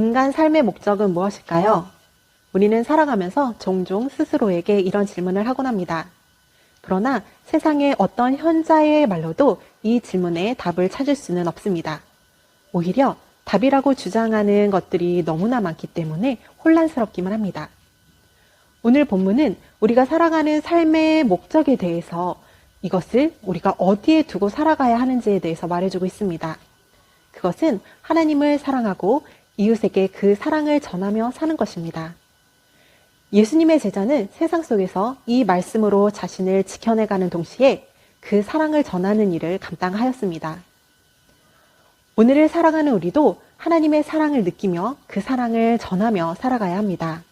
인간 삶의 목적은 무엇일까요? 우리는 살아가면서 종종 스스로에게 이런 질문을 하곤 합니다. 그러나 세상의 어떤 현자의 말로도 이 질문에 답을 찾을 수는 없습니다. 오히려 답이라고 주장하는 것들이 너무나 많기 때문에 혼란스럽기만 합니다. 오늘 본문은 우리가 살아가는 삶의 목적에 대해서 이것을 우리가 어디에 두고 살아가야 하는지에 대해서 말해주고 있습니다. 그것은 하나님을 사랑하고 이웃에게 그 사랑을 전하며 사는 것입니다. 예수님의 제자는 세상 속에서 이 말씀으로 자신을 지켜내가는 동시에 그 사랑을 전하는 일을 감당하였습니다. 오늘을 살아가는 우리도 하나님의 사랑을 느끼며 그 사랑을 전하며 살아가야 합니다.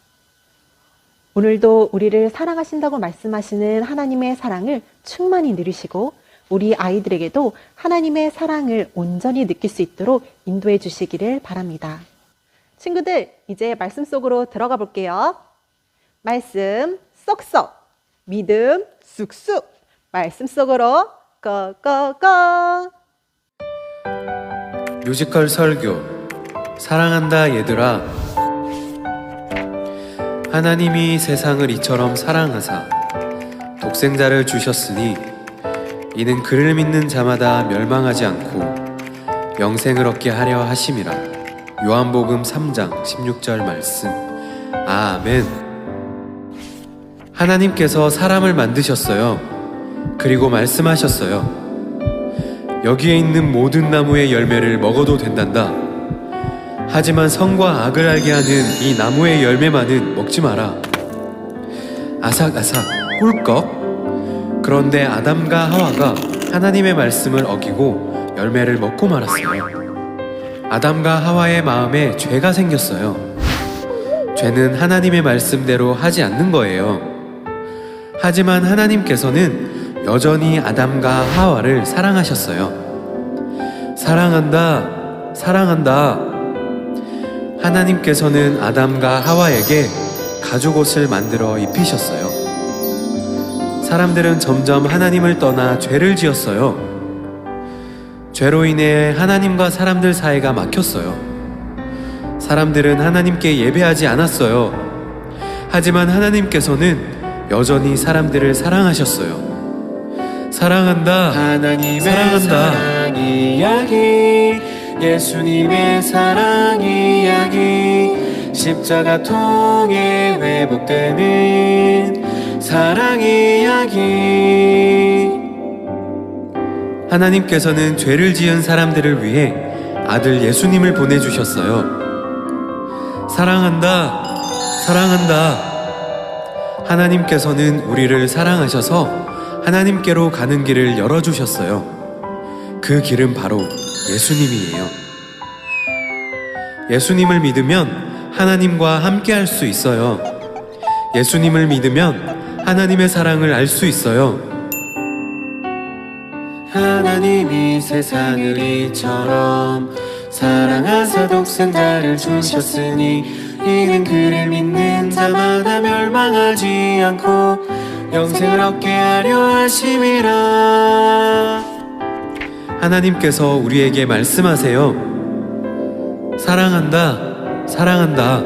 오늘도 우리를 사랑하신다고 말씀하시는 하나님의 사랑을 충만히 누리시고 우리 아이들에게도 하나님의 사랑을 온전히 느낄 수 있도록 인도해 주시기를 바랍니다. 친구들, 이제 말씀 속으로 들어가 볼게요. 말씀 쏙쏙, 믿음 쑥쑥, 말씀 속으로 고고고! 뮤지컬 설교 사랑한다 얘들아 하나님이 세상을 이처럼 사랑하사 독생자를 주셨으니 이는 그를 믿는 자마다 멸망하지 않고 영생을 얻게 하려 하심이라 요한복음 3장 16절 말씀 아멘 하나님께서 사람을 만드셨어요 그리고 말씀하셨어요 여기에 있는 모든 나무의 열매를 먹어도 된단다. 하지만 선과 악을 알게 하는 이 나무의 열매만은 먹지 마라. 아삭아삭 꿀꺽. 그런데 아담과 하와가 하나님의 말씀을 어기고 열매를 먹고 말았어요. 아담과 하와의 마음에 죄가 생겼어요. 죄는 하나님의 말씀대로 하지 않는 거예요. 하지만 하나님께서는 여전히 아담과 하와를 사랑하셨어요. 사랑한다, 사랑한다. 하나님께서는 아담과 하와에게 가죽 옷을 만들어 입히셨어요. 사람들은 점점 하나님을 떠나 죄를 지었어요. 죄로 인해 하나님과 사람들 사이가 막혔어요. 사람들은 하나님께 예배하지 않았어요. 하지만 하나님께서는 여전히 사람들을 사랑하셨어요. 사랑한다. 하나님의 사랑한다. 사랑 이야기 예수님의 사랑 이야기 십자가 통해 회복되는 사랑 이야기 하나님께서는 죄를 지은 사람들을 위해 아들 예수님을 보내주셨어요. 사랑한다. 사랑한다. 하나님께서는 우리를 사랑하셔서 하나님께로 가는 길을 열어주셨어요. 그 길은 바로 예수님이에요. 예수님을 믿으면 하나님과 함께 할 수 있어요. 예수님을 믿으면 하나님의 사랑을 알 수 있어요. 하나님이 세상을 이처럼 사랑하사 독생 자를 주셨으니 이는 그를 믿는 자마다 멸망하지 않고 영생을 얻게 하려 하심이라 하나님께서 우리에게 말씀하세요. 사랑한다, 사랑한다.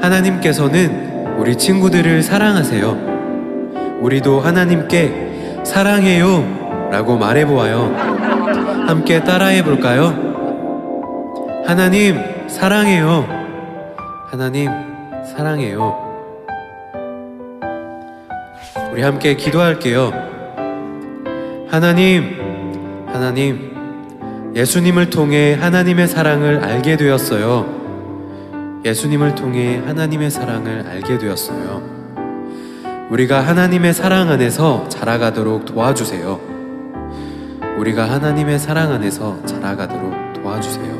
하나님께서는 우리 친구들을 사랑하세요. 우리도 하나님께 사랑해요 라고 말해보아요. 함께 따라해 볼까요? 하나님, 사랑해요. 하나님, 사랑해요. 우리 함께 기도할게요. 하나님, 하나님, 예수님을 통해 하나님의 사랑을 알게 되었어요. 예수님을 통해 하나님의 사랑을 알게 되었어요. 우리가 하나님의 사랑 안에서 자라가도록 도와주세요. 우리가 하나님의 사랑 안에서 자라가도록 도와주세요.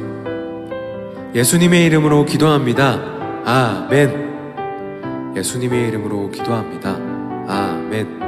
예수님의 이름으로 기도합니다. 아멘. 예수님의 이름으로 기도합니다. 아멘.